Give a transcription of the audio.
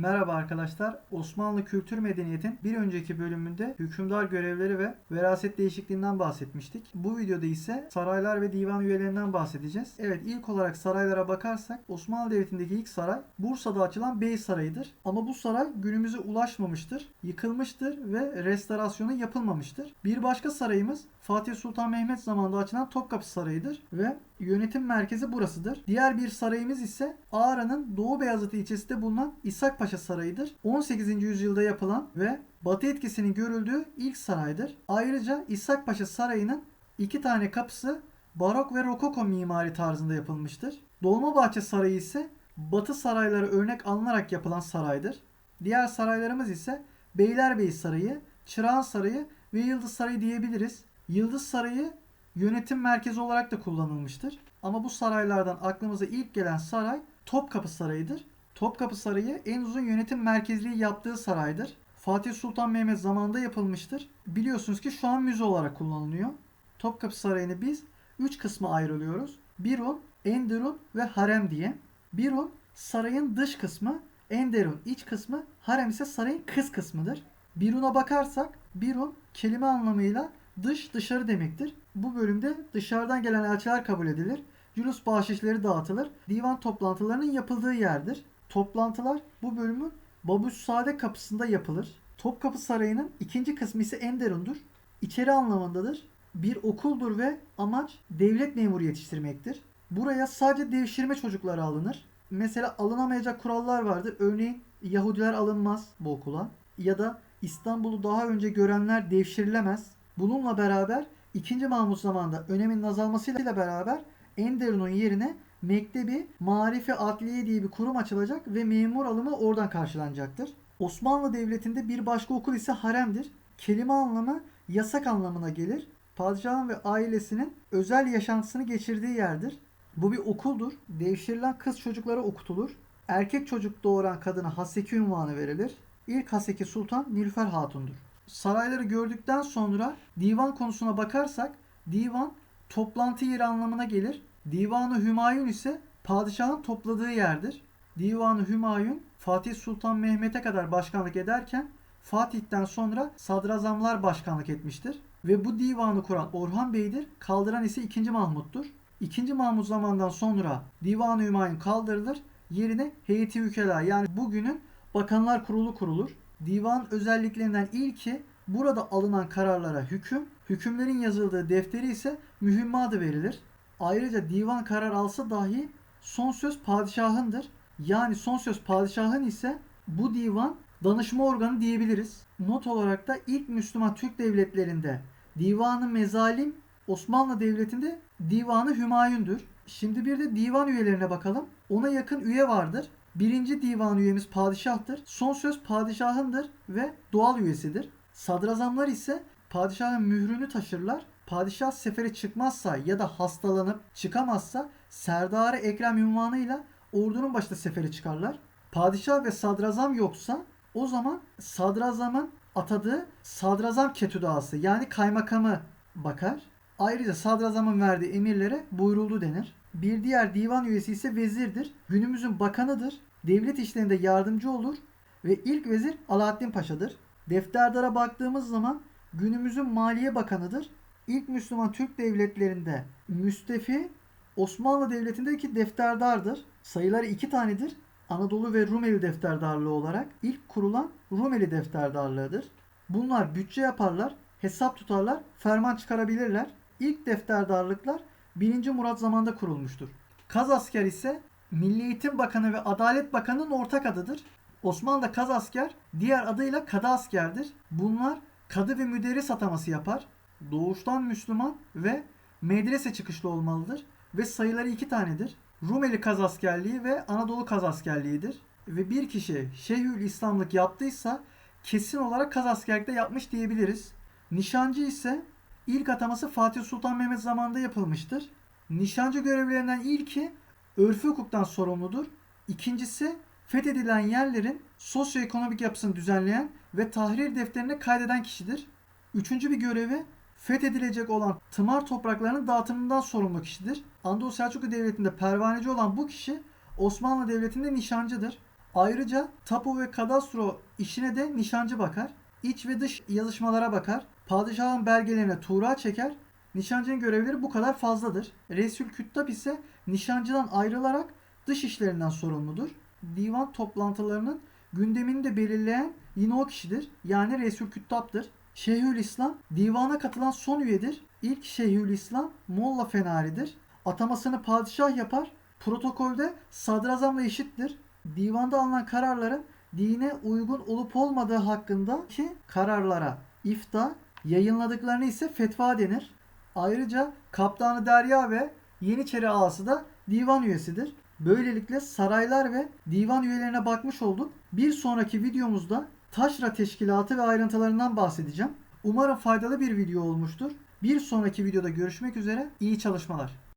Merhaba arkadaşlar. Osmanlı Kültür Medeniyet'in bir önceki bölümünde hükümdar görevleri ve veraset değişikliğinden bahsetmiştik. Bu videoda ise saraylar ve divan üyelerinden bahsedeceğiz. Evet ilk olarak saraylara bakarsak Osmanlı Devleti'ndeki ilk saray Bursa'da açılan Bey Sarayı'dır. Ama bu saray günümüze ulaşmamıştır, yıkılmıştır ve restorasyonu yapılmamıştır. Bir başka sarayımız Fatih Sultan Mehmet zamanında açılan Topkapı Sarayı'dır ve yönetim merkezi burasıdır. Diğer bir sarayımız ise Ağrı'nın Doğu Beyazıt ilçesinde bulunan İshak Paşa Sarayı'dır. 18. yüzyılda yapılan ve Batı etkisinin görüldüğü ilk saraydır. Ayrıca İshak Paşa Sarayı'nın iki tane kapısı barok ve rokoko mimari tarzında yapılmıştır. Dolmabahçe Sarayı ise Batı sarayları örnek alınarak yapılan saraydır. Diğer saraylarımız ise Beylerbeyi Sarayı, Çırağan Sarayı ve Yıldız Sarayı diyebiliriz. Yıldız Sarayı yönetim merkezi olarak da kullanılmıştır. Ama bu saraylardan aklımıza ilk gelen saray Topkapı Sarayı'dır. Topkapı Sarayı en uzun yönetim merkezliği yaptığı saraydır. Fatih Sultan Mehmet zamanında yapılmıştır. Biliyorsunuz ki şu an müze olarak kullanılıyor. Topkapı Sarayı'nı biz 3 kısma ayrılıyoruz. Birun, Enderun ve Harem diye. Birun sarayın dış kısmı, Enderun iç kısmı, Harem ise sarayın kız kısmıdır. Birun'a bakarsak Birun kelime anlamıyla dış dışarı demektir. Bu bölümde dışarıdan gelen elçiler kabul edilir. Yunus bahşişleri dağıtılır. Divan toplantılarının yapıldığı yerdir. Toplantılar bu bölümün Babüs Sade kapısında yapılır. Topkapı Sarayı'nın ikinci kısmı ise Enderun'dur. İçeri anlamındadır. Bir okuldur ve amaç devlet memuru yetiştirmektir. Buraya sadece devşirme çocukları alınır. Mesela alınamayacak kurallar vardır. Örneğin Yahudiler alınmaz bu okula. Ya da İstanbul'u daha önce görenler devşirilemez. Bununla beraber 2. Mahmut zamanında önemin azalmasıyla beraber Enderun'un yerine Mektebi Marifi Adliye diye bir kurum açılacak ve memur alımı oradan karşılanacaktır. Osmanlı Devleti'nde bir başka okul ise haremdir. Kelime anlamı yasak anlamına gelir. Padişahın ve ailesinin özel yaşantısını geçirdiği yerdir. Bu bir okuldur. Devşirilen kız çocuklara okutulur. Erkek çocuk doğuran kadına Haseki ünvanı verilir. İlk Haseki Sultan Nilüfer Hatun'dur. Sarayları gördükten sonra divan konusuna bakarsak divan toplantı yeri anlamına gelir. Divanı Hümayun ise padişahın topladığı yerdir. Divanı Hümayun Fatih Sultan Mehmet'e kadar başkanlık ederken Fatih'ten sonra sadrazamlar başkanlık etmiştir. Ve bu divanı kuran Orhan Bey'dir. Kaldıran ise 2. Mahmut'tur. 2. Mahmut zamandan sonra Divan-ı Hümayun kaldırılır. Yerine heyeti vükela yani bugünün Bakanlar Kurulu kurulur. Divan özelliklerinden ilki burada alınan kararlara hüküm, hükümlerin yazıldığı defteri ise mühimmadı verilir. Ayrıca divan karar alsa dahi son söz padişahındır. Yani son söz padişahın ise bu divan danışma organı diyebiliriz. Not olarak da ilk Müslüman Türk devletlerinde divanı mezalim Osmanlı Devleti'nde divanı Hümayun'dur. Şimdi bir de divan üyelerine bakalım. Ona yakın üye vardır. Birinci divan üyemiz padişahtır. Son söz padişahındır ve doğal üyesidir. Sadrazamlar ise padişahın mührünü taşırlar. Padişah sefere çıkmazsa ya da hastalanıp çıkamazsa Serdar-ı Ekrem ünvanıyla ordunun başında sefere çıkarlar. Padişah ve sadrazam yoksa o zaman sadrazamın atadığı sadrazam ketüdası yani kaymakamı bakar. Ayrıca sadrazamın verdiği emirlere buyuruldu denir. Bir diğer divan üyesi ise vezirdir. Günümüzün bakanıdır. Devlet işlerinde yardımcı olur ve ilk vezir Alaaddin Paşa'dır. Defterdara baktığımız zaman günümüzün Maliye Bakanı'dır. İlk Müslüman Türk devletlerinde müstefi Osmanlı Devleti'ndeki defterdardır. Sayıları iki tanedir. Anadolu ve Rumeli defterdarlığı olarak ilk kurulan Rumeli defterdarlığıdır. Bunlar bütçe yaparlar, hesap tutarlar, ferman çıkarabilirler. İlk defterdarlıklar 1. Murat zamanında kurulmuştur. Kaz asker ise Milli Eğitim Bakanı ve Adalet Bakanı'nın ortak adıdır. Osmanlı'da kaz asker diğer adıyla kadı askerdir. Bunlar kadı ve müderris ataması yapar. Doğuştan Müslüman ve medrese çıkışlı olmalıdır. Ve sayıları iki tanedir. Rumeli kaz askerliği ve Anadolu kaz askerliğidir. Ve bir kişi Şeyhül İslamlık yaptıysa kesin olarak kaz askerlikte yapmış diyebiliriz. Nişancı ise ilk ataması Fatih Sultan Mehmet zamanında yapılmıştır. Nişancı görevlerinden ilki örfü hukuktan sorumludur. İkincisi fethedilen yerlerin sosyoekonomik yapısını düzenleyen ve tahrir defterine kaydeden kişidir. Üçüncü bir görevi fethedilecek olan tımar topraklarının dağıtımından sorumlu kişidir. Anadolu Selçuklu Devleti'nde pervaneci olan bu kişi Osmanlı Devleti'nde nişancıdır. Ayrıca tapu ve kadastro işine de nişancı bakar. İç ve dış yazışmalara bakar. Padişahın belgelerine tuğra çeker. Nişancının görevleri bu kadar fazladır. Resul Küttab ise nişancıdan ayrılarak dış işlerinden sorumludur. Divan toplantılarının gündemini de belirleyen yine o kişidir. Yani Resul Küttab'dır. Şeyhülislam divana katılan son üyedir. İlk Şeyhülislam Molla Fenari'dir. Atamasını padişah yapar. Protokolde sadrazamla eşittir. Divanda alınan kararların dine uygun olup olmadığı hakkındaki kararlara ifta, yayınladıklarını ise fetva denir. Ayrıca Kaptanı Derya ve Yeniçeri ağası da divan üyesidir. Böylelikle saraylar ve divan üyelerine bakmış olduk. Bir sonraki videomuzda taşra teşkilatı ve ayrıntılarından bahsedeceğim. Umarım faydalı bir video olmuştur. Bir sonraki videoda görüşmek üzere. İyi çalışmalar.